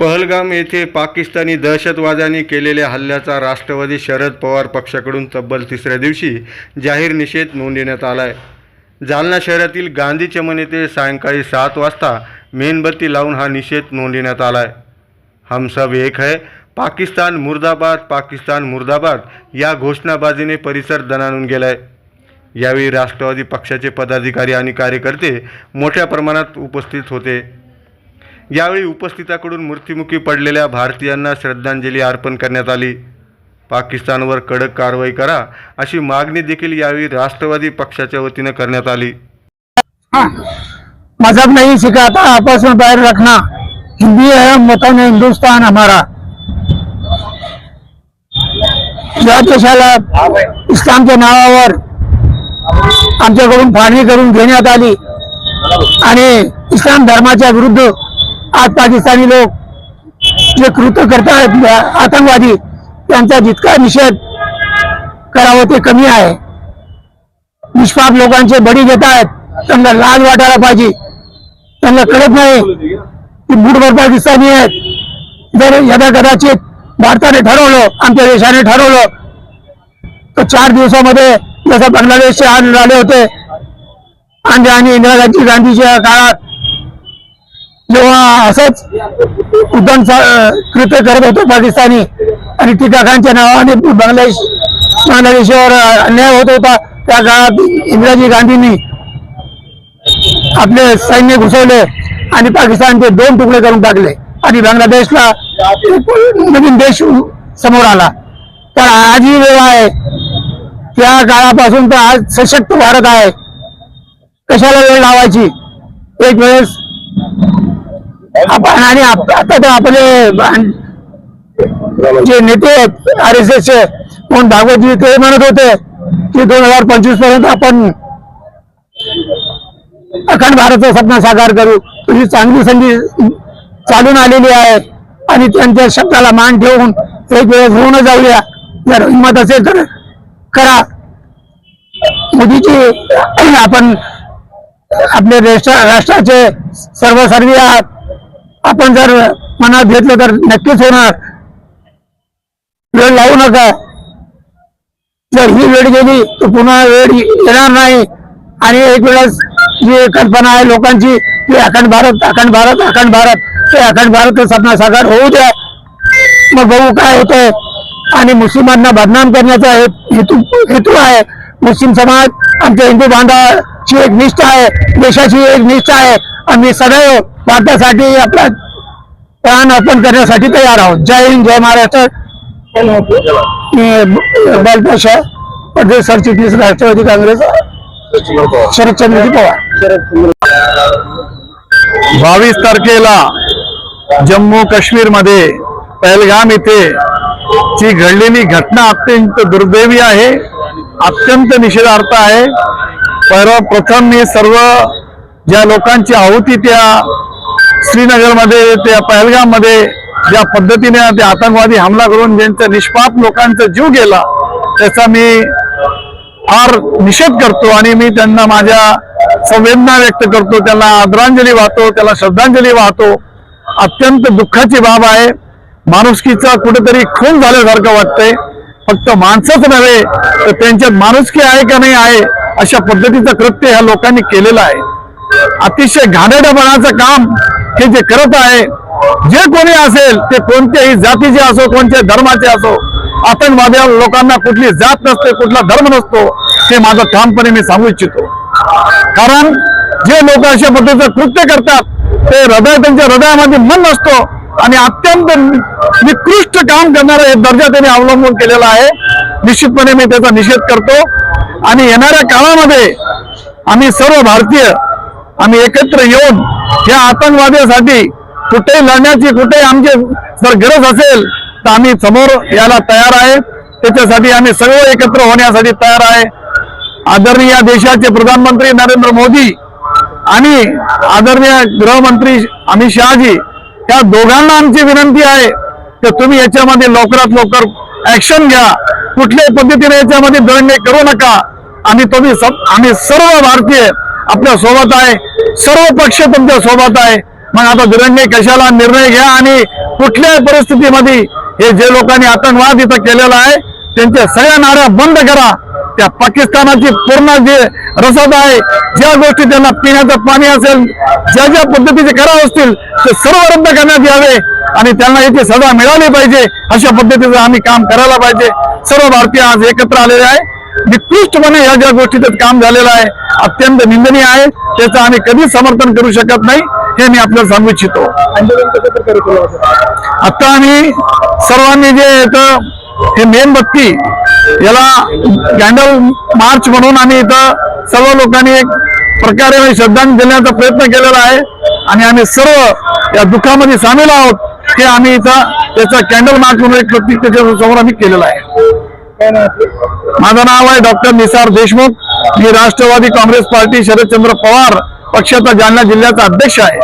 पहलगाम येथे पाकिस्तानी दहशतवाद्यांनी केलेल्या हल्ल्याचा राष्ट्रवादी शरद पवार पक्षाकडून तब्बल तिसऱ्या दिवशी जाहीर निषेध नोंदविण्यात आला आहे जालना शहरातील गांधी चमन येथे सायंकाळी सात वाजता मेणबत्ती लावून हा निषेध नोंदविण्यात आला आहे हम सब एक है पाकिस्तान मुर्दाबाद पाकिस्तान मुर्दाबाद या घोषणाबाजीने परिसर दणाणून गेलाय. यावेळी राष्ट्रवादी पक्षाचे पदाधिकारी आणि कार्यकर्ते मोठ्या प्रमाणात उपस्थित होते. यावेळी उपस्थिताकडून मृत्युमुखी पडलेल्या भारतीयांना श्रद्धांजली अर्पण करण्यात आली. पाकिस्तानवर कडक कारवाई करा अशी मागणी देखील यावेळी राष्ट्रवादी पक्षाच्या वतीनं करण्यात आली. मजहब नहीं सिखाता आपस में बैर रखना हिंदी है वतन हिंदुस्तान हमारा या देशाला इस्लामच्या नावावर आमच्याकडून फाळणी करून घेण्यात आली आणि इस्लाम धर्माच्या विरुद्ध आज पाकिस्तानी लोक जे कृत्य करतात आतंकवादी त्यांचा जितका निषेध करावं ते कमी आहे. निष्पाप लोकांचे बळी घेत आहेत त्यांना लाज वाटायला पाहिजे. त्यांना कळत नाही की बुटभर पाकिस्तानी आहेत. जर यदा कदाचित भारताने ठरवलं आमच्या देशाने ठरवलं तर चार दिवसामध्ये जसं बांगलादेशचे आज झाले होते आणि इंदिरा गांधी गांधीच्या काळात जेव्हा असंच उद्दम कृत्य करत होतो पाकिस्तानी आणि टीकाकांच्या नावाने बांगलादेश बांगलादेशावर अन्याय होत होता त्या काळात इंदिराजी गांधींनी आपले सैन्य घुसवले आणि पाकिस्तानचे दोन तुकडे करून टाकले आणि बांगलादेशला नवीन देश समोर आला. तर आज ही वेळ आहे. त्या काळापासून तर आज सशक्त भारत आहे. कशाला वेळ लावायची? एक वेळेस आपण आणि आता तर आपले जे नेते आर एस एस चे कोण भागवतजी ते म्हणत होते की दोन हजार पंचवीसपर्यंत आपण अखंड भारतचं सपना साकार करू. तुझी चांगली संधी चालून आलेली आहे आणि त्यांच्या शब्दाला मान ठेवून एक वेळेस होऊन जाऊया. जर हिंमत असेल तर करा. मोदीची आपण आपले राष्ट्राचे सर्वसर्वी आहात. आपण जर मनात घेतलं तर नक्कीच होणार. वेळ लावू नका. जर ही वेळ गेली तर पुन्हा वेळ येणार नाही. आणि एक वेळेस जी कल्पना आहे लोकांची की अखंड भारत अखंड भारत अखंड भारत ते अखंड भारत सपना साकार होऊ द्या. मग बघू काय होतंय. आणि मुस्लिमांना बदनाम करण्याचा हेतू हेतू आहे. मुस्लिम समाज आमच्या हिंदू बांधवाची एक निष्ठा आहे. देशाची एक निष्ठा आहे. आम्ही सदैव भारतासाठी आपला प्राण अर्पण करण्यासाठी तयार आहोत. जय हिंद जय महाराष्ट्र. मी बालपाशा प्रदेश सरचिटणीस राष्ट्रवादी काँग्रेस शरदचंद्रजी पवार. बावीस तारखेला जम्मू काश्मीरमध्ये पहलगाम येथे जी घडलेली घटना अत्यंत दुर्दैवी आहे अत्यंत निषेधार्थ आहे. पर प्रथम मी सर्व ज्या लोकांची आहुती त्या श्रीनगरमध्ये त्या पहलगाममध्ये ज्या पद्धतीने ते आतंकवादी हमला करून ज्यांचा निष्पाप लोकांचा जीव गेला त्याचा मी फार निषेध करतो आणि मी त्यांना माझ्या संवेदना व्यक्त करतो त्याला आदरांजली वाहतो त्याला श्रद्धांजली वाहतो. अत्यंत दुःखाची बाब आहे. माणुसकीचा कुठेतरी खून झाल्यासारखं वाटतंय. फक्त माणसंच नव्हे तर त्यांच्यात माणुसकी आहे का नाही आहे अशा पद्धतीचं कृत्य ह्या लोकांनी केलेलं आहे. अतिशय घाणेडपणाचं काम हे जे करत आहे जे कोणी असेल ते कोणत्याही जातीचे असो कोणत्या धर्माचे असो आतंकवाद्या लोकांना कुठली जात नसते कुठला धर्म नसतो हे माझं ठामपणे मी सांगू इच्छितो. कारण जे लोक अशा पद्धतीचं कृत्य करतात ते हृदय त्यांच्या हृदयामध्ये मन नसतो आणि अत्यंत निकृष्ट काम करणारा हे दर्जा त्यांनी अवलंबून केलेला आहे. निश्चितपणे मी त्याचा निषेध करतो. आणि येणाऱ्या काळामध्ये आम्ही सर्व भारतीय आम्ही एकत्र येऊन या आतंकवादासाठी कुठेही लढण्याची कुठेही आमची जर गरज असेल तर आम्ही समोर यायला तयार आहे. त्याच्यासाठी आम्ही सगळं एकत्र होण्यासाठी तयार आहे. आदरणीय देशाचे प्रधानमंत्री नरेंद्र मोदी आणि आदरणीय गृहमंत्री अमित शहाजी या दोघांना आमची विनंती आहे की तुम्ही याच्यामध्ये लवकरात लवकर ऍक्शन घ्या. कुठल्याही पद्धतीने याच्यामध्ये दळणे करू नका. आम्ही तुम्ही आम्ही सर्व भारतीय आपल्यासोबत आहे. सर्व पक्ष तुमच्यासोबत आहे. मग आता दुरंगे कशाला निर्णय घ्या आणि कुठल्याही परिस्थितीमध्ये हे जे लोकांनी आतंकवाद इथं केलेला आहे त्यांच्या सगळ्या नाऱ्या बंद करा. त्या पाकिस्तानाची पूर्ण जे रसद आहे ज्या गोष्टी त्यांना पिण्याचं पाणी असेल ज्या ज्या पद्धतीचे करार असतील ते सर्व रद्द करण्यात यावे आणि त्यांना याची सजा मिळाली पाहिजे अशा पद्धतीचं आम्ही काम करायला पाहिजे. सर्व भारतीय आज एकत्र आलेले आहे. निकृष्टपणे ह्या ज्या गोष्टीचं काम झालेलं आहे अत्यंत निंदनीय आहे त्याचं आम्ही कधीच समर्थन करू शकत नाही हे मी आपल्याला सांगू इच्छितो. आता आम्ही सर्वांनी जे इथं हे मेणबत्ती याला कॅन्डल मार्च म्हणून आम्ही इथं सर्व लोकांनी एक प्रकारे श्रद्धांजली देण्याचा प्रयत्न केलेला आहे आणि आम्ही सर्व या दुःखामध्ये सामील आहोत हे आम्ही इथं त्याचा कॅन्डल मार्च म्हणून एक प्रतीक त्याच्यासमोर आम्ही केलेला आहे. माझं नाव आहे डॉक्टर निसार देशमुख. मी राष्ट्रवादी काँग्रेस पार्टी शरदचंद्र पवार पक्षाचा जालना जिल्ह्याचा अध्यक्ष आहे.